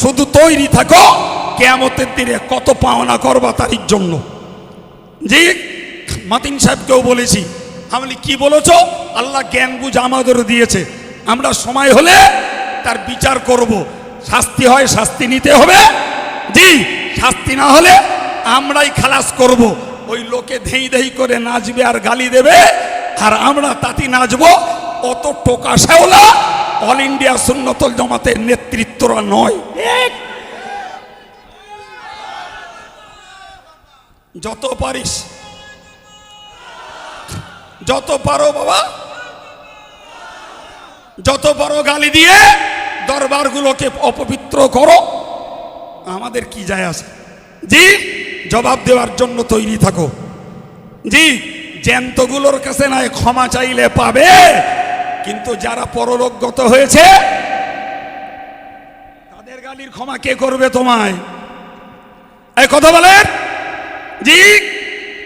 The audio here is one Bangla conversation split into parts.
শুধু তৈরি থাকো। কেয়ামতের দিনে কত পাওনা করবা তারির জন্য। জি, মাতিন সাহেবকেও বলেছি। আমি কি বলেছ? আল্লাহ জ্ঞান বুঝ আমাদেরও দিয়েছে। আমরা সময় হলে তার বিচার করব। শাস্তি হয়, শাস্তি নিতে হবে। জি, শাস্তি না হলে আমরাই খালাস করব। ওই লোকে ধেই ধেই করে নাচবে আর গালি দেবে। আর আমরা তাতি নাচবো। অত টোকা শেওলা অল ইন্ডিয়া সুন্নতল জমাতের নেতৃত্বরা নয়। যত পারিস। যত পারো বাবা। যত পারো গালি দিয়ে দরবারগুলোকে অপবিত্র করো। আমাদের কি যায় আসে জি, জবাব দেওয়ার জন্য তৈরি থাকো। জি, জ্যান্তগুলোর কাছে নয়, ক্ষমা চাইলে পাবে। কিন্তু যারা পরলোকগত হয়েছে, তাদের গালির ক্ষমা কে করবে তোমায়? কথা বলেন। জি,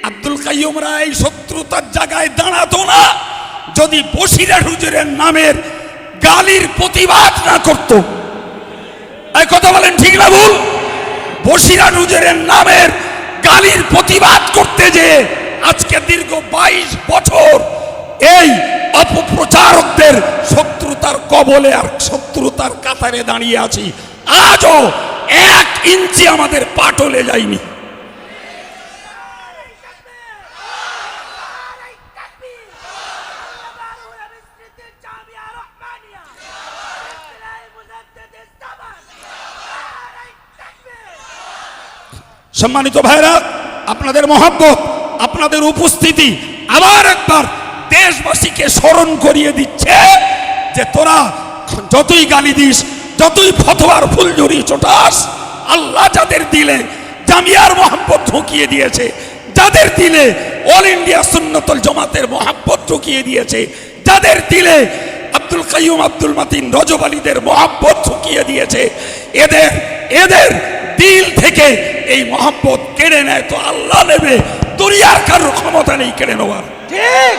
আব্দুল কাইয়ুম রায় শত্রুতার জায়গায় দাঁড়াতো না, যদি বসিরা হুজুরের নামের গালির প্রতিবাদ না করত। এই কথা বলেন ঠিক না ভুল? বসিরা হুজুরের নামের গালির প্রতিবাদ করতে যে আজকে দীর্ঘ বাইশ বছর এই অপপ্রচারকদের শত্রুতার কবলে আর শত্রুতার কাতারে দাঁড়িয়ে আছি। আজও এক ইঞ্চি আমাদের পাটলে যায়নি। সম্মানিত ভাইরা আপনাদের মহাব্বত, আপনাদের উপস্থিতি আবার একবার দেশবাসীকে স্মরণ করিয়ে দিচ্ছে যে তোরা যতই গালি দিস, যতই ফতোয়ার ফুল জড়িয়ে চোটাস আল্লাহ যাদের দিলে জামিয়ার মোহাম্মত ঢুকিয়ে দিয়েছে, যাদের দিলে অল ইন্ডিয়া সুন্নতল জমাতের মোহাম্মত ঢুকিয়ে দিয়েছে, যাদের দিলে আব্দুল কাইয়ুম, আব্দুল মাতিন, রজব আলীদের মোহাম্মত ঢুকিয়ে দিয়েছে, এদের এদের দিল থেকে এই মোহাম্মত কেড়ে নেয়, তো আল্লাহ নেবে, দুনিয়ার কারোর ক্ষমতা নেই কেড়ে নেওয়ার। ঠিক।